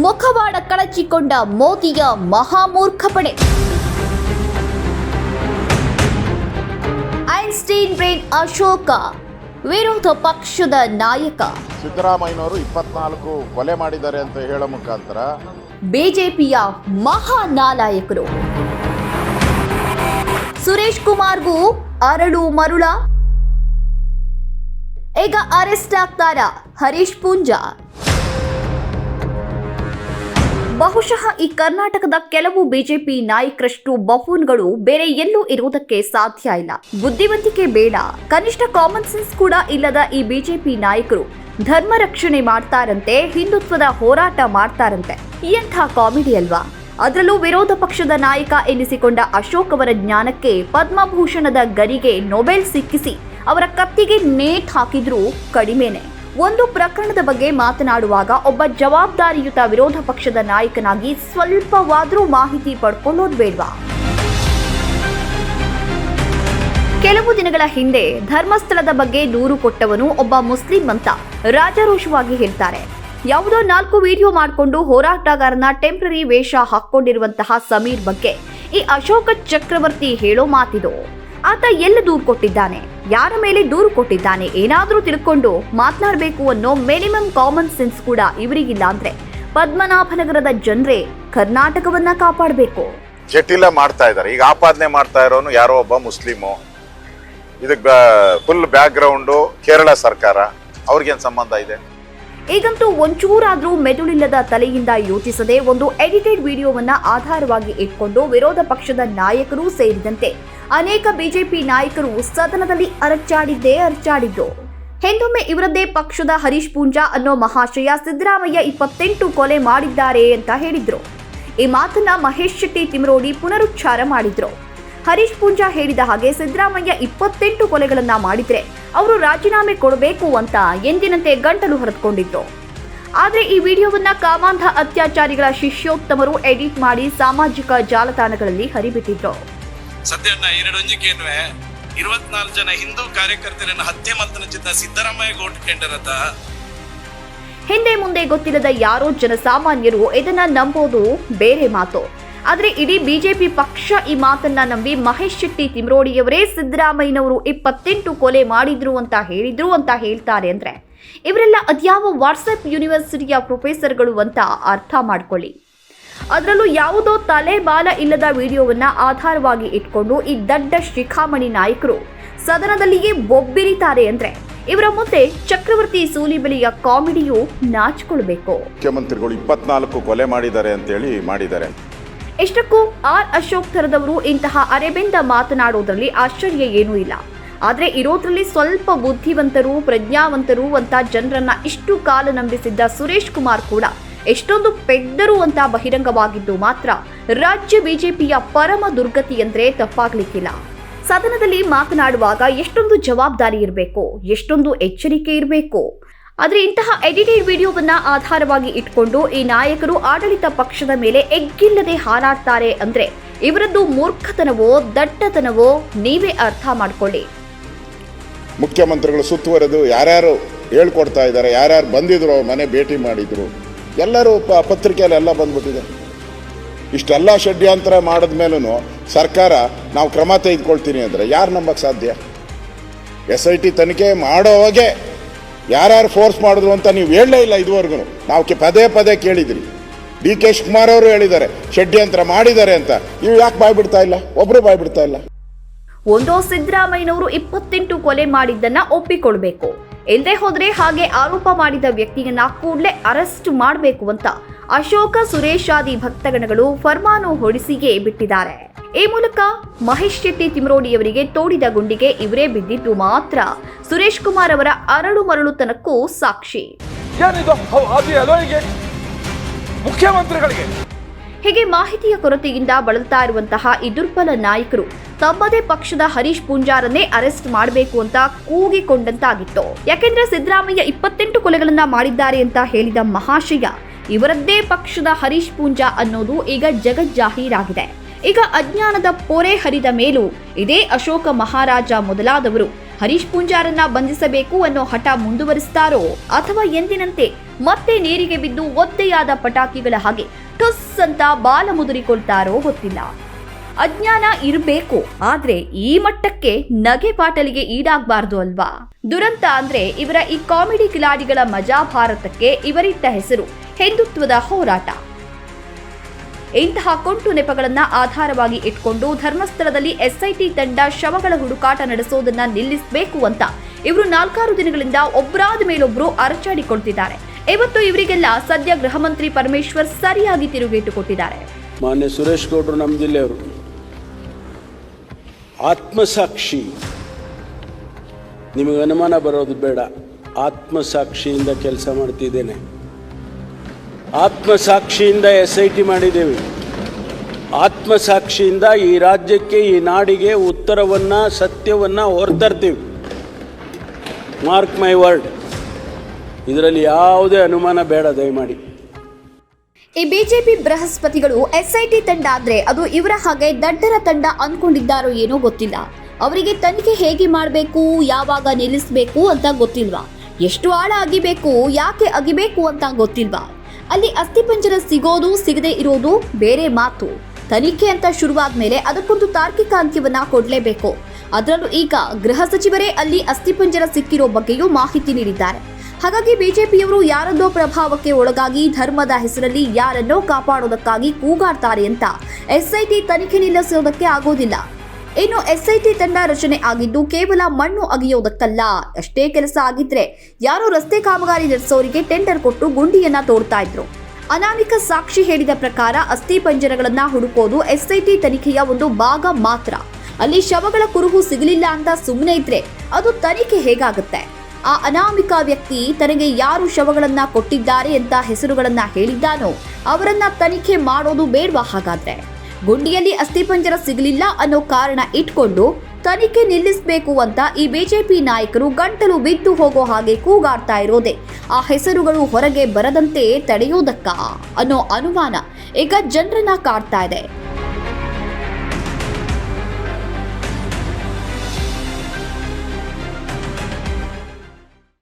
ಮುಖವಾಡ ಕಳಚಿಕೊಂಡ ಮೋದಿಯ ಮಹಾಮೂರ್ಖ ಪಡೆ Einstein brain Ashoka ವಿರೋಧ ಪಕ್ಷದ ನಾಯಕ. ಸಿದ್ದರಾಮಯ್ಯನವರು ಇಪ್ಪತ್ನಾಲ್ಕು ಕೊಲೆ ಮಾಡಿದ್ದಾರೆ ಅಂತ ಹೇಳೋ ಮುಖಾಂತರ ಬಿಜೆಪಿಯ ಮಹಾನಾಲಾಯಕರು. ಸುರೇಶ್ ಕುಮಾರ್ಗೂ ಅರಳು ಮರುಳ. ಈಗ ಅರೆಸ್ಟ್ ಆಗ್ತಾರ ಹರೀಶ್ ಪೂಂಜಾ? ಬಹುಶಃ ಈ ಕರ್ನಾಟಕದ ಕೆಲವು ಬಿಜೆಪಿ ನಾಯಕರಷ್ಟು ಬಫೂನ್ಗಳು ಬೇರೆ ಎಲ್ಲೂ ಇರುವುದಕ್ಕೆ ಸಾಧ್ಯ ಇಲ್ಲ. ಬುದ್ಧಿವಂತಿಕೆ ಬೇಡ. ಕನಿಷ್ಠ ಕಾಮನ್ ಸೆನ್ಸ್ ಕೂಡ ಇಲ್ಲದ ಈ ಬಿಜೆಪಿ ನಾಯಕರು ಧರ್ಮ ರಕ್ಷಣೆ ಮಾಡ್ತಾರಂತೆ, ಹಿಂದುತ್ವದ ಹೋರಾಟ ಮಾಡ್ತಾರಂತೆ. ಎಂಥ ಕಾಮಿಡಿ ಅಲ್ವಾ? ಅದರಲ್ಲೂ ವಿರೋಧ ಪಕ್ಷದ ನಾಯಕ ಎನಿಸಿಕೊಂಡ ಅಶೋಕ್ ಅವರ ಜ್ಞಾನಕ್ಕೆ ಪದ್ಮಭೂಷಣದ ಗರಿಗೆ ನೊಬೆಲ್ ಸಿಕ್ಕಿಸಿ ಅವರ ಕತ್ತಿಗೆ ನೇಟ್ ಹಾಕಿದ್ರೂ ಕಡಿಮೆನೆ. ಒಂದು ಪ್ರಕರಣದ ಬಗ್ಗೆ ಮಾತನಾಡುವಾಗ ಒಬ್ಬ ಜವಾಬ್ದಾರಿಯುತ ವಿರೋಧ ಪಕ್ಷದ ನಾಯಕನಾಗಿ ಸ್ವಲ್ಪವಾದರೂ ಮಾಹಿತಿ ಪಡ್ಕೊಳ್ಳೋದು ಬೇಡ್ವಾ? ಕೆಲವು ದಿನಗಳ ಹಿಂದೆ ಧರ್ಮಸ್ಥಳದ ಬಗ್ಗೆ ದೂರು ಕೊಟ್ಟವನು ಒಬ್ಬ ಮುಸ್ಲಿಂ ಅಂತ ರಾಜಾರೋಷವಾಗಿ ಹೇಳ್ತಾರೆ. ಯಾವುದೋ ನಾಲ್ಕು ವಿಡಿಯೋ ಮಾಡಿಕೊಂಡು ಹೋರಾಟಗಾರನ ಟೆಂಪ್ರರಿ ವೇಷ ಹಾಕೊಂಡಿರುವಂತಹ ಸಮೀರ್ ಬಗ್ಗೆ ಈ ಅಶೋಕ ಚಕ್ರವರ್ತಿ ಹೇಳೋ ಮಾತಿದು. ಆತ ಎಲ್ಲ ದೂರು ಕೊಟ್ಟಿದ್ದಾನೆ? ಯಾರ ಮೇಲೆ ದೂರು ಕೊಟ್ಟಿದ್ದಾನೆ? ಏನಾದರೂ ತಿಳ್ಕೊಂಡು ಮಾತನಾಡಬೇಕು ಅನ್ನೋ ಮಿನಿಮಮ್ ಕಾಮನ್ ಸೆನ್ಸ್ ಕೂಡ ಇವರಿಗಿಲ್ಲ ಅಂದ್ರೆ ಪದ್ಮನಾಭನಗರದ ಜನರೇ ಕರ್ನಾಟಕವನ್ನ ಕಾಪಾಡಬೇಕು. ಜಟಿಲ ಮಾಡ್ತಾ ಇದ್ದಾರೆ. ಈಗ ಆಪಾದನೆ ಮಾಡ್ತಾ ಇರೋನು ಯಾರೋ ಒಬ್ಬ ಮುಸ್ಲಿಮು. ಇದಕ್ಕೆ ಫುಲ್ ಬ್ಯಾಕ್ ಗ್ರೌಂಡು ಕೇರಳ ಸರ್ಕಾರ. ಅವ್ರಿಗೇನ್ ಸಂಬಂಧ ಇದೆ? ಈಗಂತೂ ಒಂಚೂರಾದ್ರೂ ಮೆದುಳಿಲ್ಲದ ತಲೆಯಿಂದ ಯೋಚಿಸದೆ ಒಂದು ಎಡಿಟೆಡ್ ವಿಡಿಯೋವನ್ನ ಆಧಾರವಾಗಿ ಇಟ್ಕೊಂಡು ವಿರೋಧ ಪಕ್ಷದ ನಾಯಕರು ಸೇರಿದಂತೆ ಅನೇಕ ಬಿಜೆಪಿ ನಾಯಕರು ಸದನದಲ್ಲಿ ಅರಚಾಡಿದ್ದೇ ಅರಚಾಡಿದ್ದು. ಹಿಂದೊಮ್ಮೆ ಇವರದ್ದೇ ಪಕ್ಷದ ಹರೀಶ್ ಪೂಂಜಾ ಅನ್ನೋ ಮಹಾಶಯ ಸಿದ್ದರಾಮಯ್ಯ ಇಪ್ಪತ್ತೆಂಟು ಕೊಲೆ ಮಾಡಿದ್ದಾರೆ ಅಂತ ಹೇಳಿದ್ರು. ಈ ಮಾತನ್ನ ಮಹೇಶ್ ಶೆಟ್ಟಿ ತಿಮರೋಡಿ ಪುನರುಚ್ಚಾರ ಮಾಡಿದ್ರು. ಹರೀಶ್ ಪೂಂಜಾ ಹೇಳಿದ ಹಾಗೆ ಸಿದ್ದರಾಮಯ್ಯ ಇಪ್ಪತ್ತೆಂಟು ಕೊಲೆಗಳನ್ನ ಮಾಡಿದ್ರೆ ಅವರು ರಾಜೀನಾಮೆ ಕೊಡಬೇಕು ಅಂತ ಎಂದಿನಂತೆ ಗಂಟಲು ಹೊರದ್ಕೊಂಡಿದ್ರು ಆದರೆ ಈ ವಿಡಿಯೋವನ್ನ ಕಾಮಾಂಧ ಅತ್ಯಾಚಾರಿಗಳ ಶಿಷ್ಯೋತ್ತಮರು ಎಡಿಟ್ ಮಾಡಿ ಸಾಮಾಜಿಕ ಜಾಲತಾಣಗಳಲ್ಲಿ ಹರಿಬಿಟ್ಟಿದ್ರು. ಸದ್ಯ ಎರಡು ಒಂಜಿಕೆನ್ವೆ ಇರುವತ್ನಾಲ್ಕು ಜನ ಹಿಂದೂ ಕಾರ್ಯಕರ್ತರನ್ನ ಹತ್ಯೆ ಮಲ್ತನ ಸಿದ್ದರಾಮಯ್ಯ ಗೋಟ್ಕೊಂಡರತ ಹಿಂದೆ ಮುಂದೆ ಗೊತ್ತಿಲ್ಲದ ಯಾರೋ ಜನಸಾಮಾನ್ಯರು ಇದನ್ನ ನಂಬೋದು ಬೇರೆ ಮಾತು. ಆದರೆ ಇಡೀ ಬಿಜೆಪಿ ಪಕ್ಷ ಈ ಮಾತನ್ನ ನಂಬಿ ಮಹೇಶ್ ಶೆಟ್ಟಿ ತಿಮ್ರೋಡಿಯವರೇ ಸಿದ್ದರಾಮಯ್ಯನವರು ಇಪ್ಪತ್ತೆಂಟು ಕೊಲೆ ಮಾಡಿದ್ರು ಅಂತ ಹೇಳಿದ್ರು ಅಂತ ಹೇಳ್ತಾರೆ ಅಂದ್ರೆ. ಇವರೆಲ್ಲ ಅದ್ಯಾವ ವಾಟ್ಸಪ್ ಯೂನಿವರ್ಸಿಟಿಯ ಪ್ರೊಫೆಸರ್ಗಳು ಅಂತ ಅರ್ಥ ಮಾಡ್ಕೊಳ್ಳಿ. ಅದರಲ್ಲೂ ಯಾವುದೋ ತಲೆ ಬಾಲ ಇಲ್ಲದ ವಿಡಿಯೋವನ್ನ ಆಧಾರವಾಗಿ ಇಟ್ಕೊಂಡು ಈ ದಡ್ಡ ಶಿಖಾಮಣಿ ನಾಯಕರು ಸದನದಲ್ಲಿಯೇ ಬೊಬ್ಬಿರಿತಾರೆ ಅಂದ್ರೆ ಇವರ ಮುಂದೆ ಚಕ್ರವರ್ತಿ ಸೂಲಿಬೆಲೆಯ ಕಾಮಿಡಿಯು ನಾಚಿಕೊಳ್ಬೇಕು. ಮುಖ್ಯಮಂತ್ರಿಗಳು ಇಪ್ಪತ್ನಾಲ್ಕು ಕೊಲೆ ಮಾಡಿದ್ದಾರೆ ಅಂತೇಳಿ ಮಾಡಿದ್ದಾರೆ. ಇಷ್ಟಕ್ಕೂ ಆರ್ ಅಶೋಕ್ ಥರದವರು ಇಂತಹ ಅರೆಬೆಂದ ಮಾತನಾಡೋದ್ರಲ್ಲಿ ಆಶ್ಚರ್ಯ ಏನೂ ಇಲ್ಲ. ಆದರೆ ಇರೋದ್ರಲ್ಲಿ ಸ್ವಲ್ಪ ಬುದ್ಧಿವಂತರು ಪ್ರಜ್ಞಾವಂತರು ಅಂತ ಜನರನ್ನ ಇಷ್ಟು ಕಾಲ ನಂಬಿಸಿದ್ದ ಸುರೇಶ್ ಕುಮಾರ್ ಕೂಡ ಎಷ್ಟೊಂದು ಪೆದ್ದರು ಅಂತ ಬಹಿರಂಗವಾಗಿದ್ದು ಮಾತ್ರ ರಾಜ್ಯ ಬಿಜೆಪಿಯ ಪರಮ ದುರ್ಗತಿ ಅಂದ್ರೆ ತಪ್ಪಾಗ್ಲಿಕ್ಕಿಲ್ಲ. ಸದನದಲ್ಲಿ ಮಾತನಾಡುವಾಗ ಎಷ್ಟೊಂದು ಜವಾಬ್ದಾರಿ ಇರಬೇಕು, ಎಷ್ಟೊಂದು ಎಚ್ಚರಿಕೆ ಇರಬೇಕು. ಆದ್ರೆ ಇಂತಹ ಎಡಿಟೆಡ್ ವಿಡಿಯೋವನ್ನ ಆಧಾರವಾಗಿ ಇಟ್ಕೊಂಡು ಈ ನಾಯಕರು ಆಡಳಿತ ಪಕ್ಷದ ಮೇಲೆ ಎಗ್ಗಿಲ್ಲದೆ ಹಾರಾಡ್ತಾರೆ ಅಂದ್ರೆ ಇವರದ್ದು ಮೂರ್ಖತನವೋ, ದಟ್ಟತನವೋ, ನೀವೇ ಅರ್ಥ ಮಾಡ್ಕೊಳ್ಳಿ. ಮುಖ್ಯಮಂತ್ರಿಗಳು ಸುತ್ತುವರೆದು ಯಾರ್ಯಾರು ಹೇಳ್ಕೊಡ್ತಾ ಇದ್ದಾರೆ, ಯಾರ್ಯಾರು ಬಂದಿದ್ರು ಮನೆ ಭೇಟಿ ಮಾಡಿದ್ರು ಎಲ್ಲರೂ ಪ ಪತ್ರಿಕೆಯಲ್ಲಿ ಎಲ್ಲ ಬಂದ್ಬಿಟ್ಟಿದೆ. ಇಷ್ಟೆಲ್ಲ ಷಡ್ಯಂತರ ಮಾಡಿದ ಮೇಲೂ ಸರ್ಕಾರ ನಾವು ಕ್ರಮ ತೆಗೆದುಕೊಳ್ತೀನಿ ಅಂದರೆ ಯಾರು ನಂಬಕ್ಕೆ ಸಾಧ್ಯ? ಎಸ್ ಐ ಟಿ ತನಿಖೆ ಮಾಡೋವಾಗೆ ಯಾರ್ಯಾರು ಫೋರ್ಸ್ ಮಾಡಿದ್ರು ಅಂತ ನೀವು ಹೇಳಲೇ ಇಲ್ಲ ಇದುವರೆಗೂ. ನಾವು ಪದೇ ಪದೇ ಕೇಳಿದ್ರಿ. ಡಿ ಕೆ ಶಿವಕುಮಾರ್ ಅವರು ಹೇಳಿದ್ದಾರೆ, ಷಡ್ಯಂತ್ರ ಮಾಡಿದ್ದಾರೆ ಅಂತ. ನೀವು ಯಾಕೆ ಬಾಯ್ಬಿಡ್ತಾ ಇಲ್ಲ? ಒಬ್ಬರು ಬಾಯ್ಬಿಡ್ತಾ ಇಲ್ಲ. ಒಂದೋ ಸಿದ್ದರಾಮಯ್ಯನವರು ಇಪ್ಪತ್ತೆಂಟು ಕೊಲೆ ಮಾಡಿದ್ದನ್ನ ಒಪ್ಪಿಕೊಳ್ಬೇಕು. ಇಲ್ಲದೆ ಹೋದ್ರೆ ಹಾಗೆ ಆರೋಪ ಮಾಡಿದ ವ್ಯಕ್ತಿಯನ್ನ ಕೂಡಲೇ ಅರೆಸ್ಟ್ ಮಾಡಬೇಕು ಅಂತ ಅಶೋಕ ಸುರೇಶಾದಿ ಭಕ್ತಗಣಗಳು ಫರ್ಮಾನು ಹೊಡಿಸಿಗೆ ಬಿಟ್ಟಿದ್ದಾರೆ. ಈ ಮೂಲಕ ಮಹೇಶ್ ಶೆಟ್ಟಿ ತಿಮ್ರೋಡಿಯವರಿಗೆ ತೋಡಿದ ಗುಂಡಿಗೆ ಇವರೇ ಬಿದ್ದಿದ್ದು ಮಾತ್ರ. ಸುರೇಶ್ ಕುಮಾರ್ ಅವರ ಅರಳು ಮರಳುತನಕ್ಕೂ ಸಾಕ್ಷಿ. ಮುಖ್ಯಮಂತ್ರಿಗಳಿಗೆ ಹೀಗೆ ಮಾಹಿತಿಯ ಕೊರತೆಯಿಂದ ಬಳಲ್ತಾ ಇರುವಂತಹ ಈ ದುರ್ಬಲ ನಾಯಕರು ತಮ್ಮದೇ ಪಕ್ಷದ ಹರೀಶ್ ಪೂಂಜಾರನ್ನೇ ಅರೆಸ್ಟ್ ಮಾಡಬೇಕು ಅಂತ ಕೂಗಿಕೊಂಡಂತಾಗಿತ್ತು. ಯಾಕೆಂದ್ರೆ ಸಿದ್ದರಾಮಯ್ಯ ಇಪ್ಪತ್ತೆಂಟು ಕೊಲೆಗಳನ್ನ ಮಾಡಿದ್ದಾರೆ ಅಂತ ಹೇಳಿದ ಮಹಾಶಯ, ಇವರದ್ದೇ ಪಕ್ಷದ ಹರೀಶ್ ಪೂಂಜಾ ಅನ್ನೋದು ಈಗ ಜಗಜ್ಜಾಹೀರಾಗಿದೆ. ಈಗ ಅಜ್ಞಾನದ ಪೊರೆ ಹರಿದ ಮೇಲೂ ಇದೇ ಅಶೋಕ ಮಹಾರಾಜ ಮೊದಲಾದವರು ಹರೀಶ್ ಪೂಂಜಾರನ್ನ ಬಂಧಿಸಬೇಕು ಅನ್ನೋ ಹಠ ಮುಂದುವರಿಸ್ತಾರೋ ಅಥವಾ ಎಂದಿನಂತೆ ಮತ್ತೆ ನೀರಿಗೆ ಬಿದ್ದು ಒದ್ದೆಯಾದ ಪಟಾಕಿಗಳ ಹಾಗೆ ಟುಸ್ ಅಂತ ಬಾಲ ಮುದುರಿಕೊಳ್ತಾರೋ ಗೊತ್ತಿಲ್ಲ. ಅಜ್ಞಾನ ಇರಬೇಕು, ಆದ್ರೆ ಈ ಮಟ್ಟಕ್ಕೆ ನಗೆ ಪಾಟಲಿಗೆ ಈಡಾಗಬಾರ್ದು ಅಲ್ವಾ? ದುರಂತ ಅಂದ್ರೆ ಇವರ ಈ ಕಾಮಿಡಿ ಕಿಲಾಡಿಗಳ ಮಜಾ ಭಾರತಕ್ಕೆ ಇವರಿಟ್ಟ ಹೆಸರು, ಹಿಂದುತ್ವದ ಹೋರಾಟ. ಇಂತಹ ಕೊಂಟು ನೆಪಗಳನ್ನ ಆಧಾರವಾಗಿ ಇಟ್ಕೊಂಡು ಧರ್ಮಸ್ಥಳದಲ್ಲಿ ಎಸ್ಐಟಿ ತಂಡ ಶವಗಳ ಹುಡುಕಾಟ ನಡೆಸೋದನ್ನ ನಿಲ್ಲಿಸಬೇಕು ಅಂತ ಇವರು ನಾಲ್ಕಾರು ದಿನಗಳಿಂದ ಒಬ್ಬರಾದ ಮೇಲೊಬ್ರು ಅರಚಾಡಿಕೊಳ್ತಿದ್ದಾರೆ. ಇವತ್ತು ಇವರಿಗೆಲ್ಲ ಸದ್ಯ ಗೃಹ ಮಂತ್ರಿ ಪರಮೇಶ್ವರ್ ಸರಿಯಾಗಿ ತಿರುಗೇಟು ಕೊಟ್ಟಿದ್ದಾರೆ. ಮಾನ್ಯ ಸುರೇಶ್ ಗೌಡರು ನಮ್ಮ ಜಿಲ್ಲೆಯವರು, ಆತ್ಮಸಾಕ್ಷಿ, ನಿಮಗೆ ಅನುಮಾನ ಬರೋದು ಬೇಡ. ಆತ್ಮಸಾಕ್ಷಿಯಿಂದ ಕೆಲಸ ಮಾಡ್ತಿದ್ದೇನೆ. ಆತ್ಮಸಾಕ್ಷಿಯಿಂದ ಎಸ್ ಐ ಟಿ ಮಾಡಿದ್ದೇವೆ. ಆತ್ಮಸಾಕ್ಷಿಯಿಂದ ಈ ರಾಜ್ಯಕ್ಕೆ, ಈ ನಾಡಿಗೆ ಉತ್ತರವನ್ನು, ಸತ್ಯವನ್ನು ಹೊರತರ್ತೀವಿ. ಮಾರ್ಕ್ ಮೈ ವರ್ಡ್ ಇದರಲ್ಲಿ ಯಾವುದೇ ಅನುಮಾನ ಬೇಡ, ದಯಮಾಡಿ. ಈ ಬಿಜೆಪಿ ಬೃಹಸ್ಪತಿಗಳು ಎಸ್ಐಟಿ ತಂಡ ಆದ್ರೆ ಅದು ಇವರ ಹಾಗೆ ದಡ್ಡರ ತಂಡ ಅನ್ಕೊಂಡಿದ್ದಾರೋ ಏನೋ ಗೊತ್ತಿಲ್ಲ. ಅವರಿಗೆ ತನಿಖೆ ಹೇಗೆ ಮಾಡಬೇಕು, ಯಾವಾಗ ನಿಲ್ಲಿಸಬೇಕು ಅಂತ ಗೊತ್ತಿಲ್ವಾ? ಎಷ್ಟು ಆಳ ಅಗಿಬೇಕು, ಯಾಕೆ ಅಗಿಬೇಕು ಅಂತ ಗೊತ್ತಿಲ್ವಾ? ಅಲ್ಲಿ ಅಸ್ಥಿಪಂಜರ ಸಿಗೋದು, ಸಿಗದೆ ಇರೋದು ಬೇರೆ ಮಾತು. ತನಿಖೆ ಅಂತ ಶುರುವಾದ ಮೇಲೆ ಅದಕ್ಕೊಂದು ತಾರ್ಕಿಕ ಅಂತ್ಯವನ್ನ ಕೊಡಲೇಬೇಕು. ಅದರಲ್ಲೂ ಈಗ ಗೃಹ ಸಚಿವರೇ ಅಲ್ಲಿ ಅಸ್ಥಿಪಂಜರ ಸಿಕ್ಕಿರೋ ಬಗ್ಗೆಯೂ ಮಾಹಿತಿ ನೀಡಿದ್ದಾರೆ. ಹಾಗಾಗಿ ಬಿಜೆಪಿಯವರು ಯಾರದ್ದೋ ಪ್ರಭಾವಕ್ಕೆ ಒಳಗಾಗಿ ಧರ್ಮದ ಹೆಸರಲ್ಲಿ ಯಾರನ್ನೋ ಕಾಪಾಡೋದಕ್ಕಾಗಿ ಕೂಗಾಡ್ತಾರೆ ಅಂತ ಎಸ್ಐಟಿ ತನಿಖೆ ನಿಲ್ಲಿಸೋದಕ್ಕೆ ಆಗೋದಿಲ್ಲ ಇನ್ನು ಎಸ್ಐಟಿ ತಂಡ ರಚನೆ ಆಗಿದ್ದು ಕೇವಲ ಮಣ್ಣು ಅಗೆಯೋದಕ್ಕಲ್ಲ ಅಷ್ಟೇ ಕೆಲಸ ಆಗಿದ್ರೆ ಯಾರೋ ರಸ್ತೆ ಕಾಮಗಾರಿ ನಡೆಸೋರಿಗೆ ಟೆಂಡರ್ ಕೊಟ್ಟು ಗುಂಡಿಯನ್ನ ತೋಡ್ತಾ ಇದ್ರು. ಅನಾಮಿಕ ಸಾಕ್ಷಿ ಹೇಳಿದ ಪ್ರಕಾರ ಅಸ್ಥಿ ಪಂಜರಗಳನ್ನ ಹುಡುಕೋದು ಎಸ್ಐಟಿ ತನಿಖೆಯ ಒಂದು ಭಾಗ ಮಾತ್ರ. ಅಲ್ಲಿ ಶವಗಳ ಕುರುಹು ಸಿಗಲಿಲ್ಲ ಅಂತ ಸುಮ್ಮನೆ ಇದ್ರೆ ಅದು ತನಿಖೆ ಹೇಗಾಗುತ್ತೆ? ಆ ಅನಾಮಿಕ ವ್ಯಕ್ತಿ ತನಗೆ ಯಾರು ಶವಗಳನ್ನ ಕೊಟ್ಟಿದ್ದಾರೆ ಅಂತ ಹೆಸರುಗಳನ್ನ ಹೇಳಿದ್ದಾನೋ ಅವರನ್ನ ತನಿಖೆ ಮಾಡೋದು ಬೇಡವಾ ಹಾಗಾದ್ರೆ? ಗುಂಡಿಯಲ್ಲಿ ಅಸ್ಥಿಪಂಜರ ಸಿಗಲಿಲ್ಲ ಅನ್ನೋ ಕಾರಣ ಇಟ್ಕೊಂಡು ತನಿಖೆ ನಿಲ್ಲಿಸಬೇಕು ಅಂತ ಈ ಬಿಜೆಪಿ ನಾಯಕರು ಗಂಟಲು ಬಿದ್ದು ಹೋಗೋ ಹಾಗೆ ಕೂಗಾಡ್ತಾ ಇರೋದೆ. ಆ ಹೆಸರುಗಳು ಹೊರಗೆ ಬರದಂತೆ ತಡೆಯೋದಕ್ಕ ಅನ್ನೋ ಅನುಮಾನ ಈಗ ಜನರನ್ನ ಕಾಡ್ತಾ ಇದೆ.